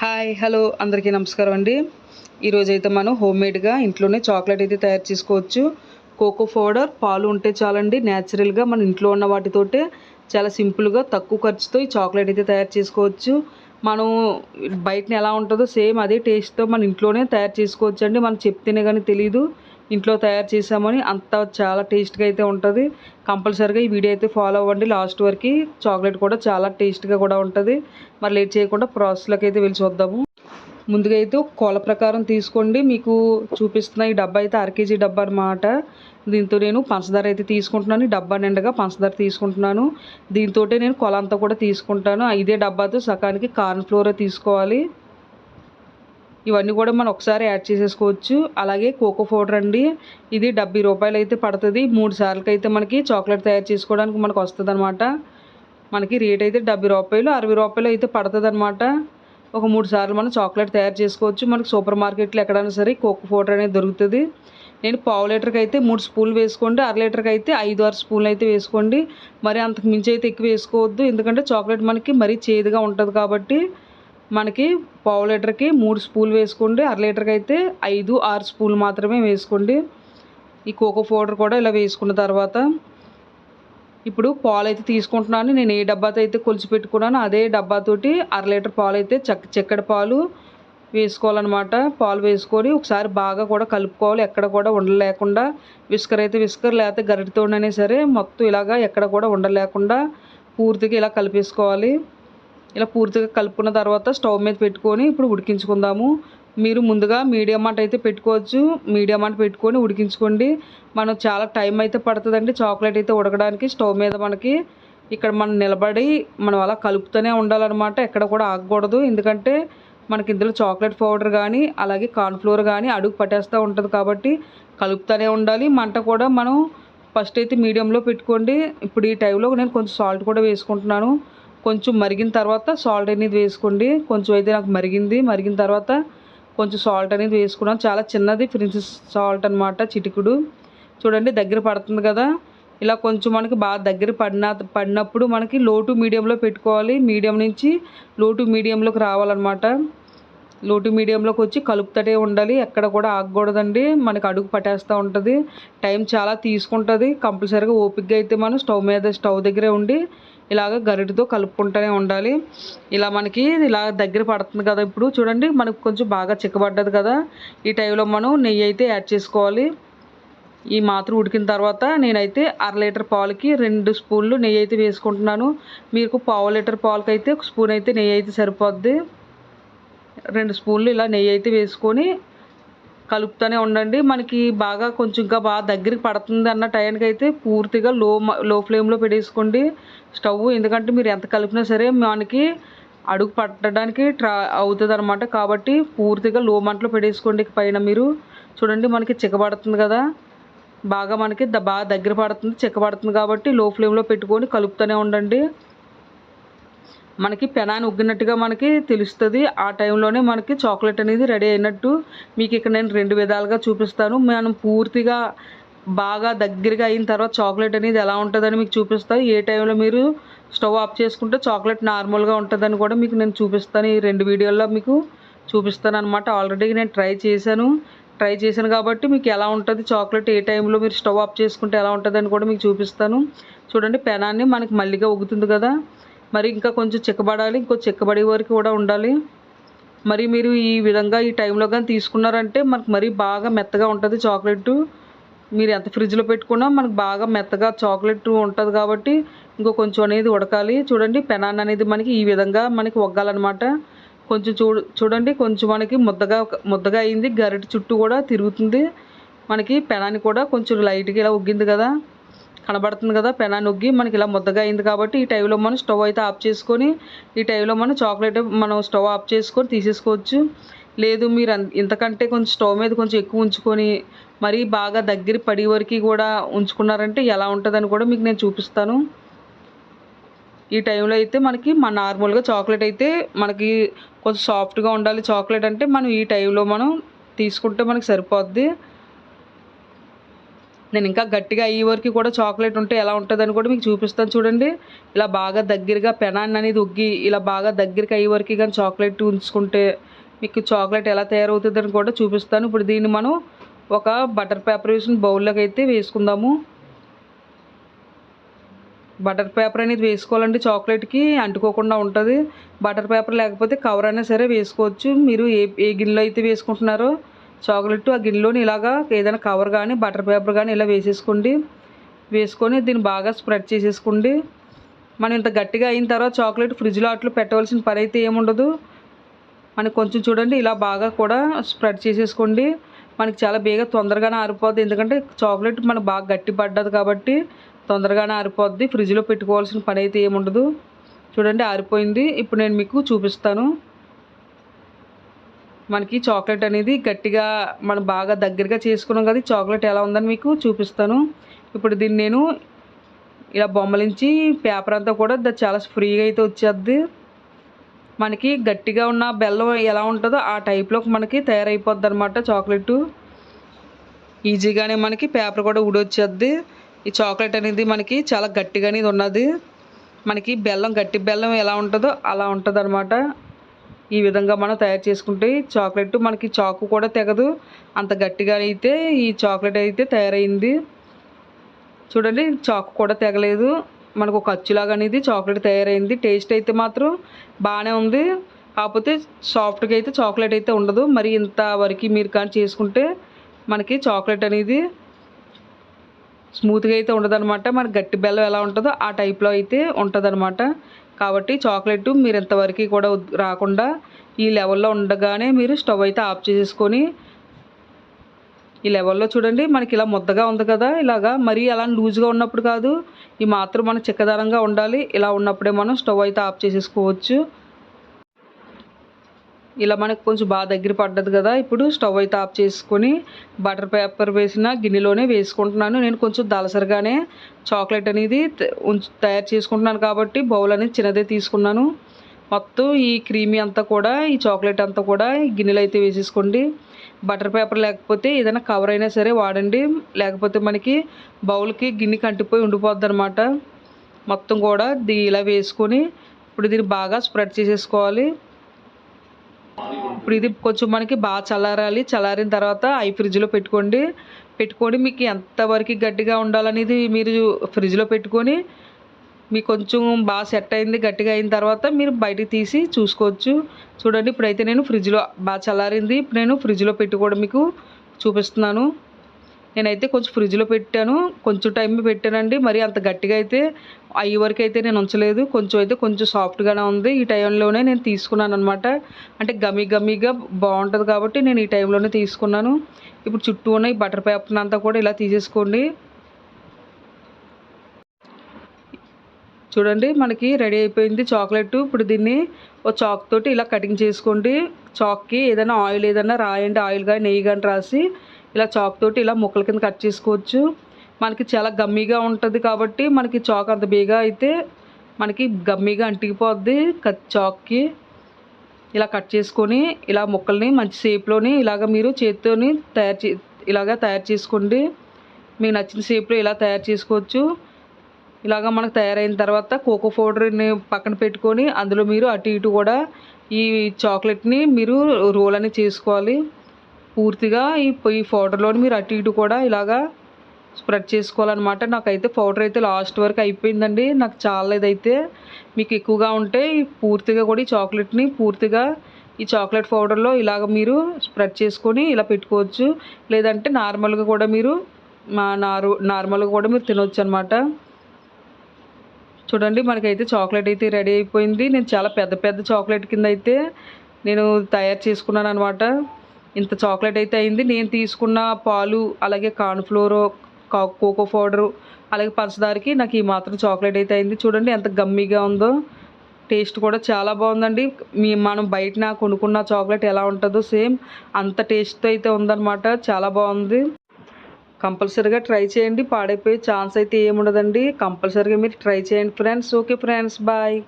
Hi hello అందరికీ నమస్కారం అండి. ఈరోజు అయితే మనం హోమ్మేడ్గా ఇంట్లోనే చాక్లెట్ అయితే తయారు చేసుకోవచ్చు. కోకో పౌడర్ పాలు ఉంటే చాలండి. న్యాచురల్గా మన ఇంట్లో ఉన్న వాటితోటే చాలా సింపుల్గా తక్కువ ఖర్చుతో ఈ చాక్లెట్ అయితే తయారు చేసుకోవచ్చు. మనం బయటని ఎలా ఉంటుందో సేమ్ అదే టేస్ట్తో మన ఇంట్లోనే తయారు చేసుకోవచ్చు అండి మనం చెప్తేనే కానీ తెలియదు ఇంట్లో తయారు చేసామని అంత చాలా టేస్ట్గా అయితే ఉంటుంది. కంపల్సరీగా ఈ వీడియో అయితే ఫాలో అవ్వండి. లాస్ట్ వరకు చాక్లెట్ కూడా చాలా టేస్ట్గా కూడా ఉంటుంది. మరి లేట్ చేయకుండా ప్రాసెస్లోకి అయితే వెళ్ళి చూద్దాము. ముందుగా అయితే కొల ప్రకారం తీసుకోండి. మీకు చూపిస్తున్న ఈ డబ్బా అయితే అర కేజీ డబ్బా అనమాట దీంతో నేను పంచదార అయితే తీసుకుంటున్నాను. ఈ డబ్బా నిండగా పంచదార తీసుకుంటున్నాను. దీంతో నేను కొల అంతా కూడా తీసుకుంటాను. ఇదే డబ్బాతో సకానికి కార్న్ ఫ్లోర్ తీసుకోవాలి. ఇవన్నీ కూడా మనం ఒకసారి యాడ్ చేసేసుకోవచ్చు. అలాగే కోకో పౌడర్ అండి. ఇది డెబ్బై రూపాయలు అయితే పడుతుంది. మూడు సార్లకి అయితే మనకి చాక్లెట్ తయారు చేసుకోవడానికి మనకు వస్తుంది అనమాట మనకి రేట్ అయితే డెబ్బై రూపాయలు అరవై రూపాయలు అయితే పడుతుంది అనమాట ఒక మూడు సార్లు మనం చాక్లెట్ తయారు చేసుకోవచ్చు. మనకి సూపర్ మార్కెట్లో ఎక్కడైనా సరే కోకో పౌడర్ అనేది దొరుకుతుంది. నేను పావు లీటర్కి అయితే మూడు స్పూన్లు వేసుకోండి. అర లీటర్కి అయితే ఐదు ఆరు స్పూన్లు అయితే వేసుకోండి. మరి అంతకు మించి అయితే ఎక్కువ వేసుకోవద్దు. ఎందుకంటే చాక్లెట్ మనకి మరీ చేదుగా ఉంటుంది కాబట్టి మనకి పావు లీటర్కి మూడు స్పూన్లు వేసుకోండి. అర లీటర్కి అయితే ఐదు ఆరు స్పూన్లు మాత్రమే వేసుకోండి. ఈ కోకో పౌడర్ కూడా ఇలా వేసుకున్న తర్వాత ఇప్పుడు పాలు అయితే తీసుకుంటున్నాను. నేను ఏ డబ్బాతో అయితే కొలిచి పెట్టుకున్నానో అదే డబ్బాతోటి అర లీటర్ పాలు అయితే చక్క చక్కెర పాలు వేసుకోవాలన్నమాట. పాలు వేసుకొని ఒకసారి బాగా కూడా కలుపుకోవాలి. ఎక్కడ కూడా ఉండలేకుండా విస్కర్ అయితే విస్కర్ లేకపోతే గరిటితోనైనా సరే మొత్తం ఇలాగా ఎక్కడ కూడా ఉండలేకుండా పూర్తిగా ఇలా కలిపేసుకోవాలి. ఇలా పూర్తిగా కలుపుకున్న తర్వాత స్టవ్ మీద పెట్టుకొని ఇప్పుడు ఉడికించుకుందాము. మీరు ముందుగా మీడియం మంట అయితే పెట్టుకోవచ్చు. మీడియం మంట పెట్టుకొని ఉడికించుకోండి. మనం చాలా టైం అయితే పడుతుందండి. చాక్లెట్ అయితే ఉడకడానికి స్టవ్ మీద మనకి ఇక్కడ మనం నిలబడి మనం అలా కలుపుతూనే ఉండాలన్నమాట. ఎక్కడ కూడా ఆగకూడదు. ఎందుకంటే మనకి ఇందులో చాక్లెట్ పౌడర్ కానీ అలాగే కార్న్ఫ్లోర్ కానీ అడుగు పట్టేస్తూ ఉంటుంది కాబట్టి కలుపుతూనే ఉండాలి. మంట కూడా మనం ఫస్ట్ అయితే మీడియంలో పెట్టుకోండి. ఇప్పుడు ఈ టైంలో నేను కొంచెం సాల్ట్ కూడా వేసుకుంటున్నాను. కొంచెం మరిగిన తర్వాత సాల్ట్ అనేది వేసుకోండి. కొంచెం అయితే నాకు మరిగింది. మరిగిన తర్వాత కొంచెం సాల్ట్ అనేది వేసుకున్నాను చాలా చిన్నది ప్రిన్సెస్ సాల్ట్ అనమాట చిటికుడు. చూడండి దగ్గర పడుతుంది కదా. ఇలా కొంచెం మనకి బాగా దగ్గర పడిన పడినప్పుడు మనకి లో టు మీడియంలో పెట్టుకోవాలి. మీడియం నుంచి లో టు మీడియంలోకి రావాలన్నమాట. లో టు మీడియంలోకి వచ్చి కలుపుతటే ఉండాలి. ఎక్కడ కూడా ఆగకూడదండి. మనకి అడుగు పట్టేస్తూ ఉంటుంది. టైం చాలా తీసుకుంటుంది. కంపల్సరీగా ఓపిక్గా అయితే మనం స్టవ్ మీద స్టవ్ దగ్గరే ఉండి ఇలాగ గరిటితో కలుపుకుంటూనే ఉండాలి. ఇలా మనకి ఇలా దగ్గర పడుతుంది కదా ఇప్పుడు. చూడండి మనకు కొంచెం బాగా చిక్కబడ్డది కదా. ఈ టైంలో మనం నెయ్యి అయితే యాడ్ చేసుకోవాలి. ఈ మాత్రం ఉడికిన తర్వాత నేనైతే అర లీటర్ పాలకి రెండు స్పూన్లు నెయ్యి అయితే వేసుకుంటున్నాను. మీకు పావు లీటర్ పాలకి అయితే ఒక స్పూన్ అయితే నెయ్యి అయితే సరిపోద్ది. రెండు స్పూన్లు ఇలా నెయ్యి అయితే వేసుకొని కలుపుతూనే ఉండండి. మనకి బాగా కొంచెం ఇంకా బాగా దగ్గరికి పడుతుంది అన్న టైంకి అయితే పూర్తిగా లో లో ఫ్లేమ్లో పెట్టేసుకోండి. స్టవ్ ఎందుకంటే మీరు ఎంత కలిపినా సరే మనకి అడుగు పట్టడానికి ట్రా అవుతుంది అనమాట కాబట్టి పూర్తిగా లో మంటలో పెట్టేసుకోండి. పైన మీరు చూడండి మనకి చిక్కబడుతుంది కదా. బాగా మనకి బాగా దగ్గర పడుతుంది చిక్కబడుతుంది కాబట్టి లో ఫ్లేమ్లో పెట్టుకొని కలుపుతూనే ఉండండి. మనకి పెనాన్ని ఉగ్గినట్టుగా మనకి తెలుస్తుంది. ఆ టైంలోనే మనకి చాక్లెట్ అనేది రెడీ అయినట్టు మీకు ఇక్కడ నేను రెండు విధాలుగా చూపిస్తాను. మనం పూర్తిగా బాగా దగ్గరగా అయిన తర్వాత చాక్లెట్ అనేది ఎలా ఉంటుందని మీకు చూపిస్తాను ఏ టైంలో మీరు స్టవ్ ఆఫ్ చేసుకుంటే చాక్లెట్ నార్మల్గా ఉంటుందని కూడా మీకు నేను చూపిస్తాను. ఈ రెండు వీడియోల్లో మీకు చూపిస్తాను అనమాట ఆల్రెడీ నేను ట్రై చేశాను. ట్రై చేశాను కాబట్టి మీకు ఎలా ఉంటుంది చాక్లెట్ ఏ టైంలో మీరు స్టవ్ ఆఫ్ చేసుకుంటే ఎలా ఉంటుందని కూడా మీకు చూపిస్తాను. చూడండి పెనాన్ని మనకి మళ్ళీగా ఉగుతుంది కదా. మరి ఇంకా కొంచెం చిక్కబడాలి ఇంకో చిక్కబడే వరకు కూడా ఉండాలి. మరి మీరు ఈ విధంగా ఈ టైంలో కానీ తీసుకున్నారంటే మనకు మరీ బాగా మెత్తగా ఉంటుంది చాక్లెట్ మీరు ఎంత ఫ్రిడ్జ్లో పెట్టుకున్నా మనకు బాగా మెత్తగా చాక్లెట్ ఉంటుంది కాబట్టి ఇంకో కొంచెం అనేది ఉడకాలి. చూడండి పెనాన్ అనేది మనకి ఈ విధంగా మనకి ఒగ్గాలన్నమాట. కొంచెం చూడు చూడండి కొంచెం మనకి ముద్దగా ముద్దగా అయింది. గరిటె చుట్టూ కూడా తిరుగుతుంది. మనకి పెనాన్ని కూడా కొంచెం లైట్గా ఇలా ఉగ్గింది కదా. కనబడుతుంది కదా పెనా నొగ్గి మనకి ఇలా ముద్దగా అయింది కాబట్టి ఈ టైంలో మనం స్టవ్ అయితే ఆఫ్ చేసుకొని ఈ టైంలో మనం చాక్లెట్ మనం స్టవ్ ఆఫ్ చేసుకొని తీసేసుకోవచ్చు. లేదు మీరు ఇంతకంటే కొంచెం స్టవ్ మీద కొంచెం ఎక్కువ ఉంచుకొని మరీ బాగా దగ్గర పడి వరకు కూడా ఉంచుకున్నారంటే ఎలా ఉంటుందని కూడా మీకు నేను చూపిస్తాను. ఈ టైంలో అయితే మనకి మన నార్మల్గా చాక్లెట్ అయితే మనకి కొంచెం సాఫ్ట్గా ఉండాలి. చాక్లెట్ అంటే మనం ఈ టైంలో మనం తీసుకుంటే మనకి సరిపోద్ది. నేను ఇంకా గట్టిగా అయ్యే వరకు కూడా చాక్లెట్ ఉంటే ఎలా ఉంటుందని కూడా మీకు చూపిస్తాను చూడండి. ఇలా బాగా దగ్గరగా పెనాన్ అనేది ఉగ్గి ఇలా బాగా దగ్గరికి అయ్యే వరకు కానీ చాక్లెట్ ఉంచుకుంటే మీకు చాక్లెట్ ఎలా తయారవుతుందని కూడా చూపిస్తాను. ఇప్పుడు దీన్ని మనం ఒక బటర్ పేపర్ వేసిన బౌల్లోకి అయితే వేసుకుందాము. బటర్ పేపర్ అనేది వేసుకోవాలండి చాక్లెట్కి అంటుకోకుండా ఉంటుంది. బటర్ పేపర్ లేకపోతే కవర్ అయినా సరే వేసుకోవచ్చు. మీరు ఏ ఏ గిన్నెలో అయితే వేసుకుంటున్నారో చాక్లెట్ ఆ గిన్నెలోని ఇలాగా ఏదైనా కవర్ కానీ బటర్ పేపర్ కానీ ఇలా వేసేసుకోండి వేసుకొని దీన్ని బాగా స్ప్రెడ్ చేసేసుకోండి మనం ఇంత గట్టిగా అయిన తర్వాత చాక్లెట్ ఫ్రిడ్జ్లో అట్లు పెట్టవలసిన పని అయితే ఏముండదు. మనకి కొంచెం చూడండి ఇలా బాగా కూడా స్ప్రెడ్ చేసేసుకోండి మనకి చాలా బేగా తొందరగానే ఆరిపోద్ది. ఎందుకంటే చాక్లెట్ మనకు బాగా గట్టి పడ్డది కాబట్టి తొందరగానే ఆరిపోద్ది. ఫ్రిడ్జ్లో పెట్టుకోవాల్సిన పని అయితే ఏముండదు. చూడండి ఆరిపోయింది. ఇప్పుడు నేను మీకు చూపిస్తాను. మనకి చాక్లెట్ అనేది గట్టిగా మనం బాగా దగ్గరగా చేసుకున్నాం కదా చాక్లెట్ ఎలా ఉందని మీకు చూపిస్తాను. ఇప్పుడు దీన్ని నేను ఇలా బొమ్మలించి పేపర్ అంతా కూడా చాలా ఫ్రీగా అయితే వచ్చేది మనకి గట్టిగా ఉన్న బెల్లం ఎలా ఉంటుందో ఆ టైప్లో మనకి తయారైపోద్ది అనమాట చాక్లెట్. ఈజీగానే మనకి పేపర్ కూడా ఊడొచ్చేది ఈ చాక్లెట్ అనేది మనకి చాలా గట్టిగా అనేది ఉన్నది. మనకి బెల్లం గట్టి బెల్లం ఎలా ఉంటుందో అలా ఉంటుంది ఈ విధంగా మనం తయారు చేసుకుంటే చాక్లెట్ మనకి చాకు కూడా తెగదు. అంత గట్టిగా అయితే ఈ చాక్లెట్ అయితే తయారైంది. చూడండి చాకు కూడా తెగలేదు. మనకు ఒక అచ్చులాగా అనేది చాక్లెట్ తయారైంది. టేస్ట్ అయితే మాత్రం బాగానే ఉంది. కాకపోతే సాఫ్ట్గా అయితే చాక్లెట్ అయితే ఉండదు. మరి ఇంత వరకు మీరు కానీ చేసుకుంటే మనకి చాక్లెట్ అనేది స్మూత్గా అయితే ఉండదనమాట మనకి గట్టి బెల్లం ఎలా ఉంటుందో ఆ టైప్లో అయితే ఉంటుందన్నమాట. కాబట్టి చాక్లెట్ మీరు ఇంతవరకు కూడా రాకుండా ఈ లెవెల్లో ఉండగానే మీరు స్టవ్ అయితే ఆఫ్ చేసేసుకొని ఈ లెవెల్లో చూడండి మనకి ఇలా ముద్దగా ఉంది కదా ఇలాగా మరీ అలా లూజ్గా ఉన్నప్పుడు కాదు ఈ మాత్రం మన చిక్కదనంగా ఉండాలి. ఇలా ఉన్నప్పుడే మనం స్టవ్ అయితే ఆఫ్ చేసేసుకోవచ్చు. ఇలా మనకు కొంచెం బాగా దగ్గర పడ్డది కదా ఇప్పుడు స్టవ్ అయితే ఆఫ్ చేసుకొని బటర్ పేపర్ వేసిన గిన్నెలోనే వేసుకుంటున్నాను. నేను కొంచెం దలసరిగానే చాక్లెట్ అనేది తయారు చేసుకుంటున్నాను కాబట్టి బౌల్ అనేది చిన్నదే తీసుకున్నాను. మొత్తం ఈ క్రీమీ అంతా కూడా ఈ చాక్లెట్ అంతా కూడా ఈ గిన్నెలో అయితే వేసేసుకోండి. బటర్ పేపర్ లేకపోతే ఏదైనా కవర్ అయినా సరే వాడండి. లేకపోతే మనకి బౌల్కి గిన్నె కంటిపోయి ఉండిపోద్ది అనమాట మొత్తం కూడా దీ ఇలా వేసుకొని ఇప్పుడు దీన్ని బాగా స్ప్రెడ్ చేసేసుకోవాలి. ఇప్పుడు ఇది కొంచెం మనకి బాగా చల్లారాలి. చల్లారిన తర్వాత ఐ ఫ్రిడ్జ్లో పెట్టుకోండి. పెట్టుకొని మీకు ఎంతవరకు గట్టిగా ఉండాలనేది మీరు ఫ్రిడ్జ్లో పెట్టుకొని మీకు కొంచెం బాగా సెట్ అయింది గట్టిగా అయిన తర్వాత మీరు బయటికి తీసి చూసుకోవచ్చు. చూడండి ఇప్పుడైతే నేను ఫ్రిడ్జ్లో బాగా చల్లారింది. ఇప్పుడు నేను ఫ్రిడ్జ్లో పెట్టుకోవడం మీకు చూపిస్తున్నాను. నేనైతే కొంచెం ఫ్రిడ్జ్లో పెట్టాను. కొంచెం టైం పెట్టానండి. మరి అంత గట్టిగా అయితే అయ్యే వరకు అయితే నేను ఉంచలేదు. కొంచెం అయితే కొంచెం సాఫ్ట్గానే ఉంది. ఈ టైంలోనే నేను తీసుకున్నాను అనమాట అంటే గమ్మి గమ్మిగా బాగుంటుంది కాబట్టి నేను ఈ టైంలోనే తీసుకున్నాను. ఇప్పుడు చుట్టూ ఉన్న ఈ బటర్ పేపర్ అంతా కూడా ఇలా తీసేసుకోండి. చూడండి మనకి రెడీ అయిపోయింది చాక్లెట్ ఇప్పుడు దీన్ని ఓ చాక్ తోటి ఇలా కటింగ్ చేసుకోండి. చాక్కి ఏదైనా ఆయిల్ ఏదైనా రాయండి. ఆయిల్ కానీ నెయ్యి కానీ రాసి ఇలా చాక్ తోటి ఇలా ముక్కల కింద కట్ చేసుకోవచ్చు. మనకి చాలా గమ్మీగా ఉంటుంది కాబట్టి మనకి చాక్ అంత బేగా అయితే మనకి గమ్మీగా అంటికిపోద్ది కట్ చాక్కి. ఇలా కట్ చేసుకొని ఇలా ముక్కల్ని మంచి షేప్లోని ఇలాగ మీరు చేత్తోని తయారు చే ఇలాగ తయారు చేసుకోండి. మీకు నచ్చిన షేప్లో ఇలా తయారు చేసుకోవచ్చు. ఇలాగ మనకు తయారైన తర్వాత కోకో పౌడర్ని పక్కన పెట్టుకొని అందులో మీరు అటు ఇటు కూడా ఈ చాక్లెట్ని మీరు రోల్ అనేది చేసుకోవాలి. పూర్తిగా ఈ ఈ పౌడర్లోని మీరు అటు ఇటు కూడా ఇలాగా స్ప్రెడ్ చేసుకోవాలన్నమాట. నాకైతే పౌడర్ అయితే లాస్ట్ వరకు అయిపోయిందండి. నాకు చాలా ఇదైతే మీకు ఎక్కువగా ఉంటే పూర్తిగా కూడా ఈ చాక్లెట్ని పూర్తిగా ఈ చాక్లెట్ పౌడర్లో ఇలాగ మీరు స్ప్రెడ్ చేసుకొని ఇలా పెట్టుకోవచ్చు. లేదంటే నార్మల్గా కూడా మీరు మా నారు నార్మల్గా కూడా మీరు తినొచ్చు అనమాట చూడండి మనకైతే చాక్లెట్ అయితే రెడీ అయిపోయింది. నేను చాలా పెద్ద పెద్ద చాక్లెట్ కింద అయితే నేను తయారు చేసుకున్నాను అనమాట ఇంత చాక్లెట్ అయితే అయింది. నేను తీసుకున్న పాలు అలాగే కార్న్ఫ్లోర్ కోకో పౌడరు అలాగే పంచదారకి నాకు ఈ మాత్రం చాక్లెట్ అయితే అయింది. చూడండి ఎంత గమ్మీగా ఉందో. టేస్ట్ కూడా చాలా బాగుందండి. మీ మనం బయటన కొనుక్కున్న చాక్లెట్ ఎలా ఉంటుందో సేమ్ అంత టేస్ట్ అయితే ఉందన్నమాట. చాలా బాగుంది. కంపల్సరీగా ట్రై చేయండి. పాడైపోయే ఛాన్స్ అయితే ఏముండదండి. కంపల్సరీగా మీరు ట్రై చేయండి ఫ్రెండ్స్. Okay friends. బాయ్.